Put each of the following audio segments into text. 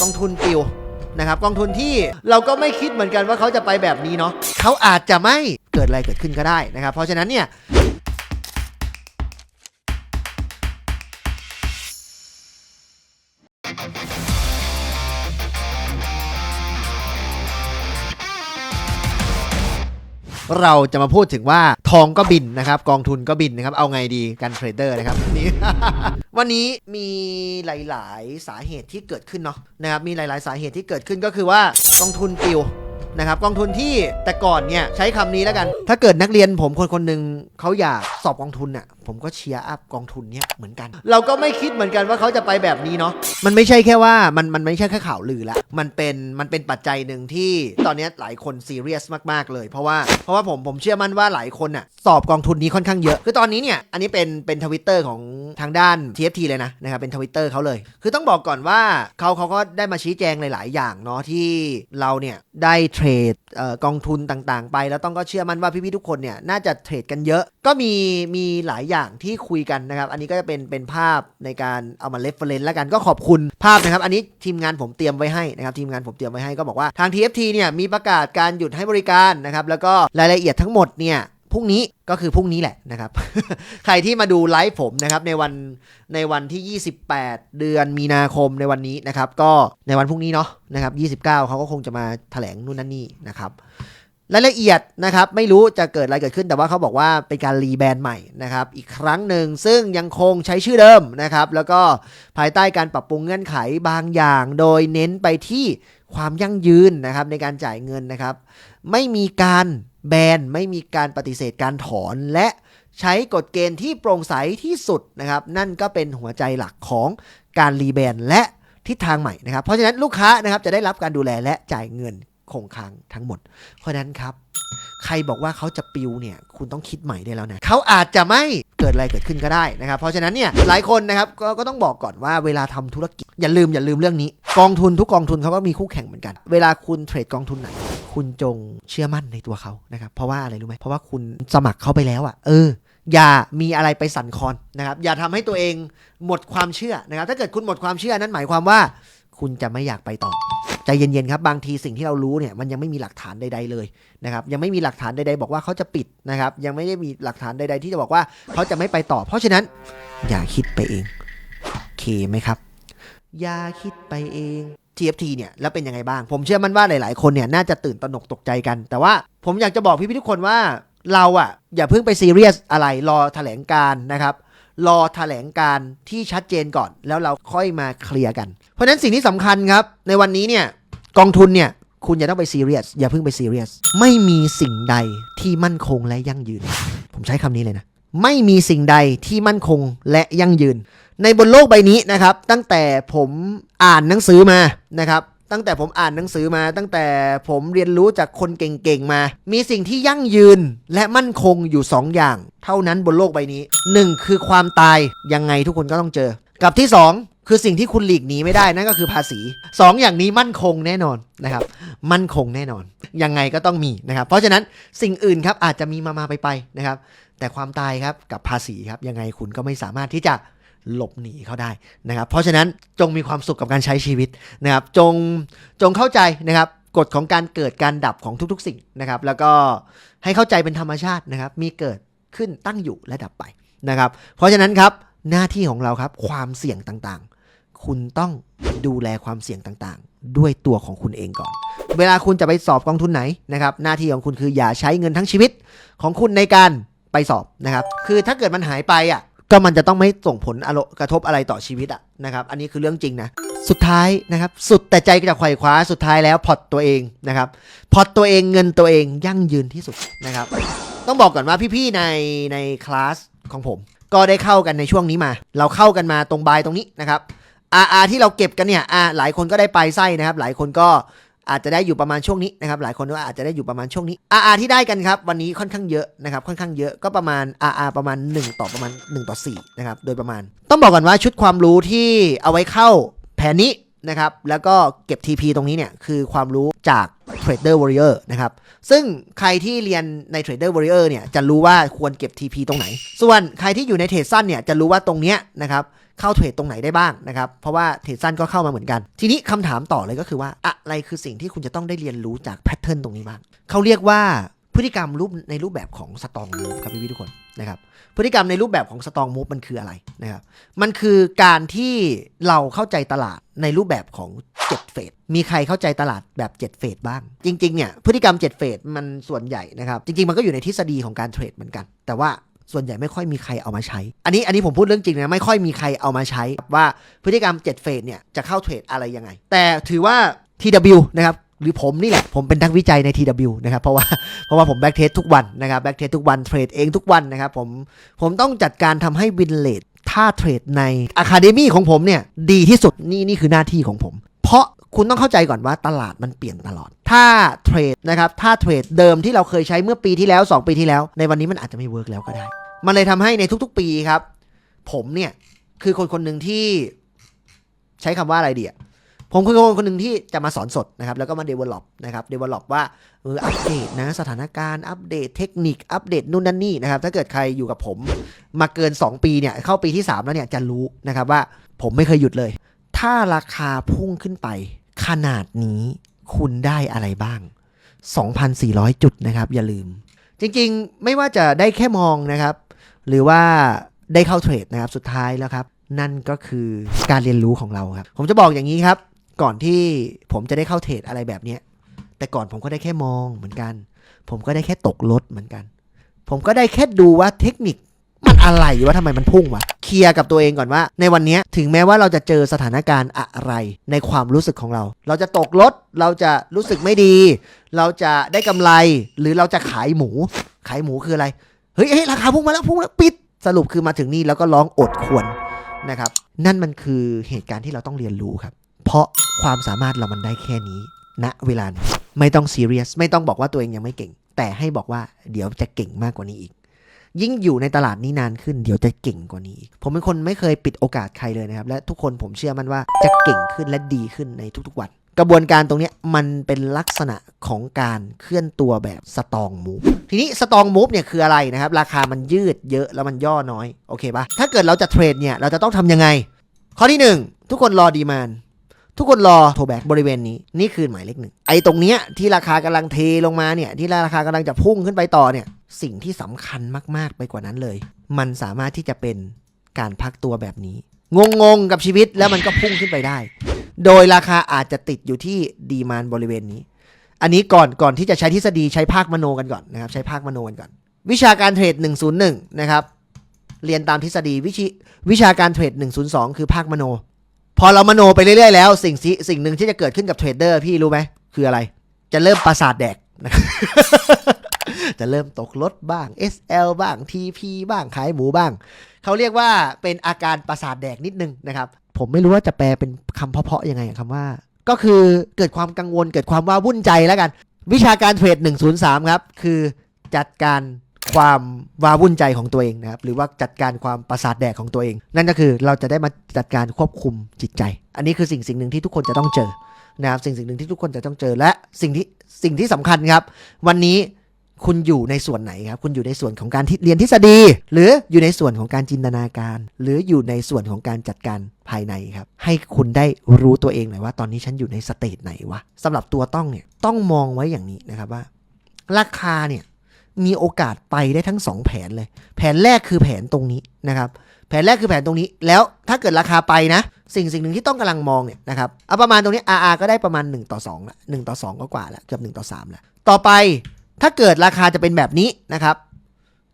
กองทุนปิวนะครับกองทุนที่เราก็ไม่คิดเหมือนกันว่าเขาจะไปแบบนี้เนาะเขาอาจจะไม่เกิดอะไรเกิดขึ้นก็ได้นะครับ เพราะฉะนั้นเนี่ย เราจะมาพูดถึงว่าทองก็บินนะครับกองทุนก็บินนะครับเอาไงดีกันเทรดเดอร์นะครับวันนี้วันนี้มีหลาย ๆ สาเหตุที่เกิดขึ้นเนาะนะครับมีหลาย ๆ สาเหตุที่เกิดขึ้นก็คือว่ากองทุนปิว นะครับกองทุนที่แต่ก่อนเนี่ยใช้คำนี้แล้วกัน ถ้าเกิดนักเรียนผมคนคนหนึ่งเขาอยากสอบกองทุนน่ะผมก็เชียร์อัพกองทุนเนี่ยเหมือนกัน เราก็ไม่คิดเหมือนกันว่าเขาจะไปแบบนี้เนาะมันไม่ใช่แค่ว่ามันมันไม่ใช่แค่ข่าวลือละมันเป็นมันเป็นปัจจัยหนึ่งที่ตอนนี้หลายคนซีเรียสมากๆเลย เพราะว่าเพราะว่าผมผมเชื่อมั่นว่าหลายคนน่ะสอบกองทุนนี้ค่อนข้างเยอะคือตอนนี้เนี่ยอันนี้เป็นเป็นทวิตเตอร์ของทางด้าน TFT เลยนะนะครับเป็นทวิตเตอร์เขาเลย คือต้องบอกก่อนว่าเขาเขาก็ได้มาชี้แจงหลาย ๆ อย่างเนาะที่เราเนี่ยได้เทรดเทรดกองทุนต่างๆ ไป แล้วต้องก็เชื่อมั่นว่าพี่ๆทุกคนเนี่ยน่าจะเทรดกันเยอะ ก็มีมีหลายอย่างที่คุยกันนะครับ อันนี้ก็จะเป็นเป็นภาพในการเอามาเลฟเฟรนแล้วกันก็ขอบคุณภาพนะครับ อันนี้ทีมงานผมเตรียมไว้ให้นะครับทีมงานผมเตรียมไว้ให้ก็บอกว่าทาง TFT เนี่ยมีประกาศการหยุดให้บริการนะครับแล้วก็รายละเอียดทั้งหมดเนี่ย พรุ่งนี้ก็คือพรุ่งนี้แหละนะครับ ใครที่มาดูไลฟ์ผมนะครับในวันในวันที่ 28 เดือนมีนาคมในวันนี้นะครับ ก็ในวันพรุ่งนี้เนาะนะครับ 29 เขาก็คงจะมาแถลงนู่นนั่นนี่นะครับรายละเอียดนะครับไม่รู้จะเกิดอะไรเกิดขึ้น แต่ว่าเขาบอกว่าเป็นการรีแบรนด์ใหม่นะครับอีกครั้งหนึ่งซึ่งยังคงใช้ชื่อเดิมนะครับแล้วก็ภายใต้การปรับปรุงเงื่อนไขบางอย่าง โดยเน้นไปที่ความยั่งยืนนะครับในการจ่ายเงินนะครับ ไม่มีการ แบนไม่มีการปฏิเสธการถอนและใช้กฎเกณฑ์ที่โปร่งใสที่สุดนะครับ นั่นก็เป็นหัวใจหลักของการรีแบรนด์และทิศทางใหม่นะครับ เพราะฉะนั้นลูกค้านะครับจะได้รับการดูแลและจ่ายเงิน คงค้างทั้งหมด เพราะนั้นครับ ใครบอกว่าเขาจะปิวเนี่ย คุณต้องคิดใหม่ได้แล้วนะเขาอาจจะไม่เกิดอะไรเกิดขึ้นก็ได้นะครับ เพราะฉะนั้นเนี่ยหลายคนนะครับกก็ต้องบอกก่อนว่าเวลาทำธุรกิจ อย่าลืมอย่าลืมเรื่องนี้ กองทุนทุกกองทุนเขาก็มีคู่แข่งเหมือนกัน เวลาคุณเทรดกองทุนไหนคุณจงเชื่อมั่นในตัวเขานะครับ เพราะว่าอะไรรู้ไหมเพราะว่าคุณสมัครเขาไปแล้วอะ่ะ เอออย่ามีอะไรไปสั่นคลอนนะครับ อย่าทำให้ตัวเองหมดความเชื่อนะครับ ถ้าเกิดคุณหมดความเชื่อนั้นหมายความว่า คุณจะไม่อยากไปต่อ ใจเย็นๆครับบางทีสิ่งที่เรารู้เนี่ยมันยังไม่มีหลักฐานใด ๆเลยนะครับยังไม่มีหลักฐานใดๆบอกว่าเขาจะปิดนะครับยังไม่ได้มีหลักฐานใด ๆ ที่จะบอกว่าเขาจะไม่ไปต่อ เพราะฉะนั้น อย่าคิดไปเองโอเคไหมครับ อย่าคิดไปเอง TFT เนี่ยแล้วเป็นยังไงบ้าง ผมเชื่อมั่นว่าหลาย ๆ คนเนี่ยน่าจะตื่นตระหนกตกใจกัน แต่ว่าผมอยากจะบอกพี่ๆทุกคนว่าเราอะอย่าเพิ่งไปซีเรียสอะไรรอแถลงการนะครับรอแถลงการที่ชัดเจนก่อน แล้วเราค่อยมาเคลียร์กัน เพราะฉะนั้นสิ่งที่สำคัญครับ ในวันนี้เนี่ยกองทุนเนี่ยคุณอย่าต้องไปซีเรียสอย่าเพิ่งไปซีเรียสไม่มีสิ่งใดที่มั่นคงและยั่งยืน ผมใช้คำนี้เลยนะ ไม่มีสิ่งใดที่มั่นคงและยั่งยืน ในบนโลกใบนี้นะครับ ตั้งแต่ผมอ่านหนังสือมานะครับตั้งแต่ผมอ่านหนังสือมา ตั้งแต่ผมเรียนรู้จากคนเก่งๆมา มีสิ่งที่ยั่งยืนและมั่นคงอยู่ 2 อย่าง เท่านั้นบนโลกใบนี้ 1 คือความตายยังไงทุกคนก็ต้องเจอ กับที่ 2 คือสิ่งที่คุณหลีกหนีไม่ได้นั่นก็คือภาษี 2 อย่างนี้มั่นคงแน่นอนนะครับ มั่นคงแน่นอน ยังไงก็ต้องมีนะครับ เพราะฉะนั้นสิ่งอื่นครับอาจจะมีมามาไปไปนะครับ แต่ความตายครับกับภาษีครับยังไงคุณก็ไม่สามารถที่จะหลบหนีเขาได้นะครับ เพราะฉะนั้นจงมีความสุขกับการใช้ชีวิตนะครับ จงจงเข้าใจนะครับกฎของการเกิดการดับของทุกๆ สิ่งนะครับ แล้วก็ให้เข้าใจเป็นธรรมชาตินะครับ มีเกิดขึ้นตั้งอยู่และดับไปนะครับ เพราะฉะนั้นครับหน้าที่ของเราครับความเสี่ยงต่างๆ คุณต้องดูแลความเสี่ยงต่างๆ ด้วยตัวของคุณเองก่อน เวลาคุณจะไปสอบกองทุนไหนนะครับ หน้าที่ของคุณคืออย่าใช้เงินทั้งชีวิตของคุณในการไปสอบนะครับ คือถ้าเกิดมันหายไปอะ ก็มันจะต้องไม่ส่งผลอารกระทบอะไรต่อชีวิตอะนะครับ อันนี้คือเรื่องจริงนะ สุดท้ายนะครับ สุดแต่ใจก็จะไขว่คว้า สุดท้ายแล้วพอตตัวเองนะครับ พอตตัวเองเงินตัวเองยั่งยืนที่สุดนะครับ ต้องบอกก่อนว่าพี่ๆในในคลาสของผม ก็ได้เข้ากันในช่วงนี้มา เราเข้ากันมาตรงบายตรงนี้นะครับ RR ที่เราเก็บกันเนี่ยอ่าหลายคนก็ได้ไปไส้นะครับ หลายคนก็อาจจะได้อยู่ประมาณช่วงนี้นะครับ หลายคนก็อาจจะได้อยู่ประมาณช่วงนี้ RR ที่ได้กันครับวันนี้ค่อนข้างเยอะนะครับ ค่อนข้างเยอะก็ประมาณ RR ประมาณ 1 ต่อประมาณ 1 ต่อ4นะครับโดยประมาณ ต้องบอกก่อนว่าชุดความรู้ที่เอาไว้เข้าแผนนี้นะครับ แล้วก็เก็บ TP ตรงนี้เนี่ยคือความรู้จาก Trader Warrior นะครับ ซึ่งใครที่เรียนใน Trader Warrior เนี่ยจะรู้ว่าควรเก็บ TP ตรงไหน ส่วนใครที่อยู่ในเทรดสั้นเนี่ยจะรู้ว่าตรงเนี้ยนะครับ เข้าเทรดตรงไหนได้บ้างนะครับ เพราะว่าเทรดสั้นก็เข้ามาเหมือนกัน ทีนี้คำถามต่อเลยก็คือว่าอะไรคือสิ่งที่คุณจะต้องได้เรียนรู้จากแพทเทิร์นตรงนี้บ้างเขาเรียกว่าพฤติกรรมรูปในรูปแบบของสตองมูฟครับพี่ๆทุกคนนะครับพฤติกรรมในรูปแบบของสตองมูฟมันคืออะไรนะครับมันคือการที่เราเข้าใจตลาดในรูปแบบของ7เฟสมีใครเข้าใจตลาดแบบ7เฟสบ้าง จริงๆเนี่ยพฤติกรรม7เฟสมันส่วนใหญ่นะครับ จริงๆ มันก็อยู่ในทฤษฎีของการเทรดเหมือนกัน แต่ว่า ส่วนใหญ่ไม่ค่อยมีใครเอามาใช้ อันนี้อันนี้ผมพูดเรื่องจริงนะไม่ค่อยมีใครเอามาใช้ว่าพฤติกรรม7เฟสเนี่ยจะเข้าเทรดอะไรยังไง แต่ถือว่า TW นะครับหรือผมนี่แหละ ผมเป็นนักวิจัยใน TW นะครับ เพราะว่าเพราะว่าผมแบ็กเทสทุกวันนะครับแบ็กเทสทุกวันเทรดเองทุกวันนะครับผมผมต้องจัดการทำให้วินเลทถ้าเทรดในอะคาเดมีของผมเนี่ยดีที่สุดนี่นี่คือหน้าที่ของผม เพราะ คุณต้องเข้าใจก่อนว่าตลาดมันเปลี่ยนตลอด ถ้าเทรดนะครับถ้าเทรดเดิมที่เราเคยใช้เมื่อปีที่แล้ว 2 ปีที่แล้ว ในวันนี้มันอาจจะไม่เวิร์กแล้วก็ได้ มันเลยทำให้ในทุกๆ ปีครับ ผมเนี่ยคือคนคนหนึ่งที่ใช้คำว่าอะไรดีอะผมคือคนคนหนึ่งที่จะมาสอนสดนะครับ แล้วก็มา develop นะครับ develop ว่าเอออัปเดตนะสถานการณ์อัปเดตเทคนิคอัปเดตนู่นนั่นนี่นะครับ ถ้าเกิดใครอยู่กับผมมาเกิน 2 ปีเนี่ยเข้าปีที่ 3 แล้วเนี่ยจะรู้นะครับว่าผมไม่เคยหยุดเลย ถ้าราคาพุ่งขึ้นไป ขนาดนี้คุณได้อะไรบ้าง 2,400 จุดนะครับ อย่าลืม จริงๆ ไม่ว่าจะได้แค่มองนะครับ หรือว่าได้เข้าเทรดนะครับ สุดท้ายแล้วครับ นั่นก็คือการเรียนรู้ของเราครับ ผมจะบอกอย่างนี้ครับ ก่อนที่ผมจะได้เข้าเทรดอะไรแบบนี้ แต่ก่อนผมก็ได้แค่มองเหมือนกัน ผมก็ได้แค่ตกรถเหมือนกัน ผมก็ได้แค่ดูว่าเทคนิค มันอะไรว่าทำไมมันพุ่งวะเคลียร์กับตัวเองก่อนว่า ในวันนี้ถึงแม้ว่าเราจะเจอสถานการณ์อะไรในความรู้สึกของเรา เราจะตกรถเราจะรู้สึกไม่ดี เราจะได้กำไร หรือเราจะขายหมู ขายหมูคืออะไรเฮ้ยราคาพุ่งมาแล้วพุ่งแล้วปิดสรุปคือมาถึงนี่แล้วก็ร้องอดควรนะครับ นั่นมันคือเหตุการณ์ที่เราต้องเรียนรู้ครับ เพราะความสามารถเรามันได้แค่นี้ณเวลานี้ไม่ต้องซีเรียสไม่ต้องบอกว่าตัวเองยังไม่เก่ง แต่ให้บอกว่าเดี๋ยวจะเก่งมากกว่านี้อีก ยิ่งอยู่ในตลาดนี้นานขึ้นเดี๋ยวจะเก่งกว่านี้ ผมเป็นคนไม่เคยปิดโอกาสใครเลยนะครับ และทุกคนผมเชื่อมันว่าจะเก่งขึ้นและดีขึ้นในทุกๆวัน กระบวนการตรงนี้มันเป็นลักษณะของการเคลื่อนตัวแบบสตองมูฟทีนี้สตองมูฟเนี่ยคืออะไรนะครับ ราคามันยืดเยอะแล้วมันย่อน้อยโอเคปะถ้าเกิดเราจะเทรดเนี่ยเราจะต้องทำยังไง ข้อที่ 1 ทุกคนรอดีมาน ทุกคนรอโทแบกบริเวณนี้นี่คือหมายเลขหนึ่งไอ้ตรงเนี้ยที่ราคากำลังเทลงมาเนี่ยที่ราคากำลังจะพุ่งขึ้นไปต่อเนี่ยสิ่งที่สำคัญมากๆไปกว่านั้นเลย มันสามารถที่จะเป็นการพักตัวแบบนี้ งงๆกับชีวิตแล้วมันก็พุ่งขึ้นไปได้ โดยราคาอาจจะติดอยู่ที่ดีมานบริเวณนี้ อันนี้ก่อนก่อนที่จะใช้ทฤษฎีใช้ภาคมโนกันก่อนนะครับใช้ภาคมโนกันก่อน วิชาการเทรด 101 นะครับเรียนตามทฤษฎีวิชวิชาการเทรด 102 คือภาคมโน พอเรามโนไปเรื่อยๆแล้วสิ่งสิสิ่งหนึ่งที่จะเกิดขึ้นกับเทรดเดอร์พี่รู้ไหมคืออะไร จะเริ่มประสาทแดกนะจะเริ่มตกรถบ้าง SL บ้าง TP บ้างขายหมูบ้าง เขาเรียกว่าเป็นอาการประสาทแดกนิดนึงนะครับ ผมไม่รู้ว่าจะแปลเป็นคำเพาะๆยังไงคำว่า ก็คือเกิดความกังวลเกิดความว้าวุ่นใจแล้วกัน วิชาการเทรด103 ครับ คือจัดการ ความวาวุ่นใจของตัวเองนะครับ หรือว่าจัดการความประสาทแดกของตัวเอง นั่นก็คือเราจะได้มาจัดการควบคุมจิตใจ อันนี้คือสิ่งสิ่งหนึ่งที่ทุกคนจะต้องเจอนะครับสิ่งสิ่งหนึ่งที่ทุกคนจะต้องเจอและสิ่งที่สิ่งที่สำคัญครับ วันนี้คุณอยู่ในส่วนไหนครับ คุณอยู่ในส่วนของการที่เรียนทฤษฎี หรืออยู่ในส่วนของการจินตนาการ หรืออยู่ในส่วนของการจัดการภายในครับ ให้คุณได้รู้ตัวเองหน่อยว่า ตอนนี้ฉันอยู่ในสเตจไหนวะสำหรับตัวต้องเนี่ยต้องมองไว้อย่างนี้นะครับว่า ราคาเนี่ย มีโอกาสไปได้ทั้ง 2 แผนเลย แผนแรกคือแผนตรงนี้นะครับแผนแรกคือแผนตรงนี้ แล้วถ้าเกิดราคาไปนะ สิ่งสิ่งหนึ่งที่ต้องกำลังมองเนี่ยนะครับเอาประมาณตรงนี้ RR ก็ได้ประมาณ1ต่อ2ละ1ต่อ2ก็กว่าล้วเกือบ1ต่อ3ล้วต่อไปถ้าเกิดราคาจะเป็นแบบนี้นะครับ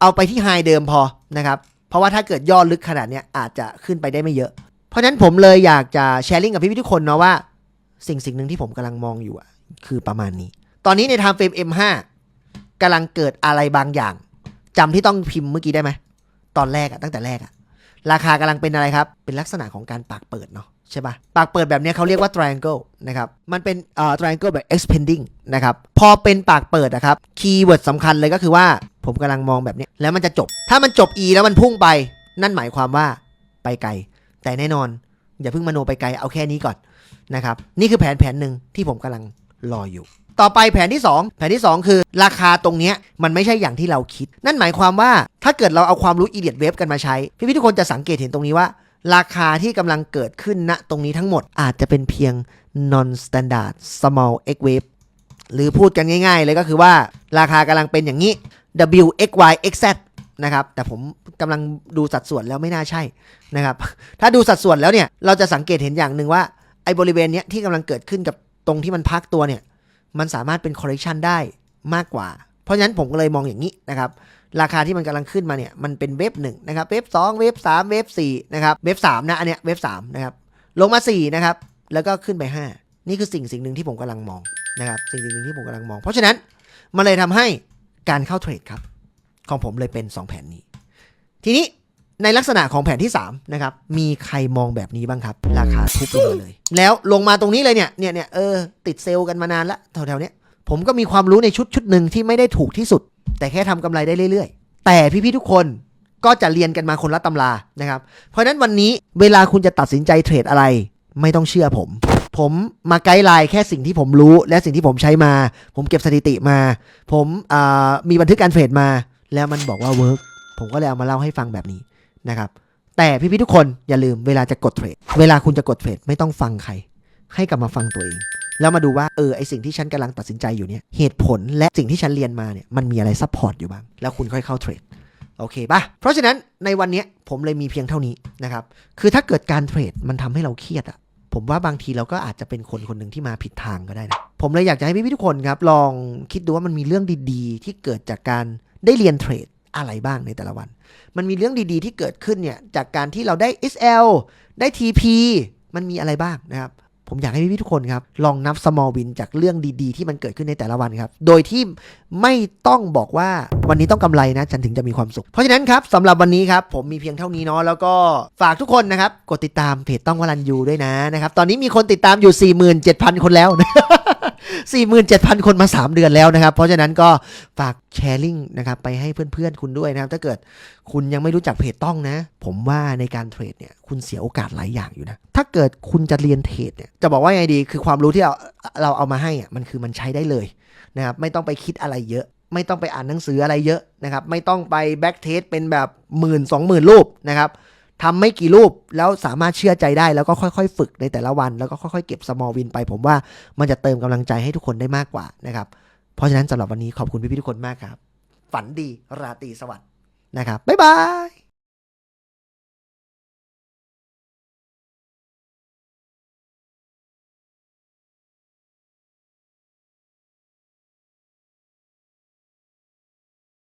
เอาไปที่ไฮเดิมพอนะครับเพราะว่าถ้าเกิดย่อลึกขนาดเนี้ยอาจจะขึ้นไปได้ไม่เยอะ เพราะฉะนั้นผมเลยอยากจะแชร์ลิงก์กับพี่ๆทุกคนเนาะว่า สิ่งสิ่งหนึ่งที่ผมกำลังมองอยู่อะคือประมาณนี้ ตอนนี้ใน time frame M5 กำลังเกิดอะไรบางอย่างจำที่ต้องพิมพ์เมื่อกี้ได้ไหมตอนแรกอะตั้งแต่แรกอะราคากำลังเป็นอะไรครับ เป็นลักษณะของการปากเปิดเนาะใช่ปะปากเปิดแบบนี้เขาเรียกว่า triangle นะครับ มันเป็นเอ่อ triangle แบบ expanding นะครับ พอเป็นปากเปิดนะครับ คีย์เวิร์ดสำคัญเลยก็คือว่า ผมกำลังมองแบบนี้ แล้วมันจะจบ ถ้ามันจบ E แล้วมันพุ่งไป นั่นหมายความว่าไปไกล แต่แน่นอน อย่าเพิ่งมโนไปไกล เอาแค่นี้ก่อนนะครับ นี่คือแผนแผนหนึ่งที่ผมกำลังรออยู่ ต่อไปแผนที่ 2 แผนที่ 2 คือราคาตรงเนี้ยมันไม่ใช่อย่างที่เราคิด นั่นหมายความว่าถ้าเกิดเราเอาความรู้อีเดียดเวฟกันมาใช้ พี่ๆทุกคนจะสังเกตเห็นตรงนี้ว่า ราคาที่กำลังเกิดขึ้นณตรงนี้ทั้งหมดอาจจะเป็นเพียง non standard small x wave หรือพูดกันง่าย ๆ เลยก็คือว่าราคากำลังเป็นอย่างนี้ w x y x z นะครับแต่ผมกำลังดูสัดส่วนแล้วไม่น่าใช่นะครับถ้าดูสัดส่วนแล้วเนี่ยเราจะสังเกตเห็นอย่างหนึ่งว่าไอ้บริเวณเนี้ยที่กำลังเกิดขึ้นกับตรงที่มันพักตัวเนี่ย มันสามารถเป็น correction ได้มากกว่า เพราะฉะนั้นผมก็เลยมองอย่างนี้นะครับ ราคาที่มันกำลังขึ้นมาเนี่ย มันเป็นเวฟหนึ่งนะครับ เวฟสองเวฟสามเวฟสี่นะครับ เวฟสามนะอันเนี้ย เวฟสามนะครับ ลงมาสี่นะครับ แล้วก็ขึ้นไปห้านี่คือสิ่งสิ่งหนึ่งที่ผมกำลังมองนะครับ สิ่งสิ่งหนึ่งที่ผมกำลังมอง เพราะฉะนั้นมันเลยทำให้การเข้าเทรดครับ ของผมเลยเป็น 2 แผนนี้ ทีนี้ ในลักษณะของแผนที่ 3 นะครับ มีใครมองแบบนี้บ้างครับ ราคาทุบลงมาเลย แล้วลงมาตรงนี้เลยเนี่ย เนี่ยเนี่ยเออ ติดเซลล์กันมานานละแถวๆเนี้ย ผมก็มีความรู้ในชุดชุดหนึ่งที่ไม่ได้ถูกที่สุด แต่แค่ทำกำไรได้เรื่อยๆ แต่พี่ๆทุกคนก็จะเรียนกันมาคนละตำรานะครับ เพราะนั้นวันนี้เวลาคุณจะตัดสินใจเทรดอะไร ไม่ต้องเชื่อผม ผมมาไกด์ไลน์แค่สิ่งที่ผมรู้ และสิ่งที่ผมใช้มา ผมเก็บสถิติมา ผมามีบันทึกการเทรดมา แล้วมันบอกว่าเวิร์กผมก็เลยเอามาเล่าให้ฟังแบบนี้ นะครับ แต่พี่ๆทุกคนอย่าลืมเวลาจะกดเทรด เวลาคุณจะกดเทรดไม่ต้องฟังใคร ให้กลับมาฟังตัวเอง แล้วมาดูว่าเออไอสิ่งที่ฉันกำลังตัดสินใจอยู่เนี่ยเหตุผลและสิ่งที่ฉันเรียนมาเนี่ยมันมีอะไรซัพพอร์ตอยู่บ้าง แล้วคุณค่อยเข้าเทรดโอเคปะเพราะฉะนั้นในวันนี้ผมเลยมีเพียงเท่านี้นะครับ คือถ้าเกิดการเทรดมันทำให้เราเครียดอะผมว่าบางทีเราก็อาจจะเป็นคนคนหนึ่งที่มาผิดทางก็ได้นะ ผมเลยอยากจะให้พี่ๆทุกคนครับ ลองคิดดูว่ามันมีเรื่องดีๆ ที่เกิดจากการได้เรียนเทรด อะไรบ้างในแต่ละวัน มันมีเรื่องดีๆ ที่เกิดขึ้นเนี่ยจากการที่เราได้ SL ได้ TP มันมีอะไรบ้างนะครับ ผมอยากให้พี่ๆทุกคนครับ ลองนับ small win จากเรื่องดีๆ ที่มันเกิดขึ้นในแต่ละวันครับ โดยที่ไม่ต้องบอกว่าวันนี้ต้องกำไรนะฉันถึงจะมีความสุข เพราะฉะนั้นครับสำหรับวันนี้ครับ ผมมีเพียงเท่านี้เนาะแล้วก็ฝากทุกคนนะครับ กดติดตามเพจต้องวรันยูด้วยนะนะครับตอนนี้มีคนติดตามอยู่ 47,000 คนแล้ว 47,000 คนมา 3 เดือนแล้วนะครับ เพราะฉะนั้นก็ฝากแชร์ลิงก์นะครับไปให้เพื่อนๆ คุณด้วยนะครับ ถ้าเกิดคุณยังไม่รู้จักเพจต้องนะ ผมว่าในการเทรดเนี่ยคุณเสียโอกาสหลายอย่างอยู่นะ ถ้าเกิดคุณจะเรียนเทรดเนี่ยจะบอกว่าไงดีคือความรู้ที่เราเราเอามาให้อะมันคือมันใช้ได้เลยนะครับไม่ต้องไปคิดอะไรเยอะไม่ต้องไปอ่านหนังสืออะไรเยอะนะครับ ไม่ต้องไปแบ็กเทสเป็นแบบหมื่นสองหมื่นรูปนะครับ ทำไม่กี่รูปแล้วสามารถเชื่อใจได้แล้วก็ค่อยๆ ฝึกในแต่ละวัน แล้วก็ค่อยๆ เก็บสมอลวินไป ผมว่ามันจะเติมกำลังใจให้ทุกคนได้มากกว่านะครับ เพราะฉะนั้นสำหรับวันนี้ขอบคุณพี่ๆทุกคนมากครับ ฝันดีราตรีสวัสดิ์นะครับบ๊ายบาย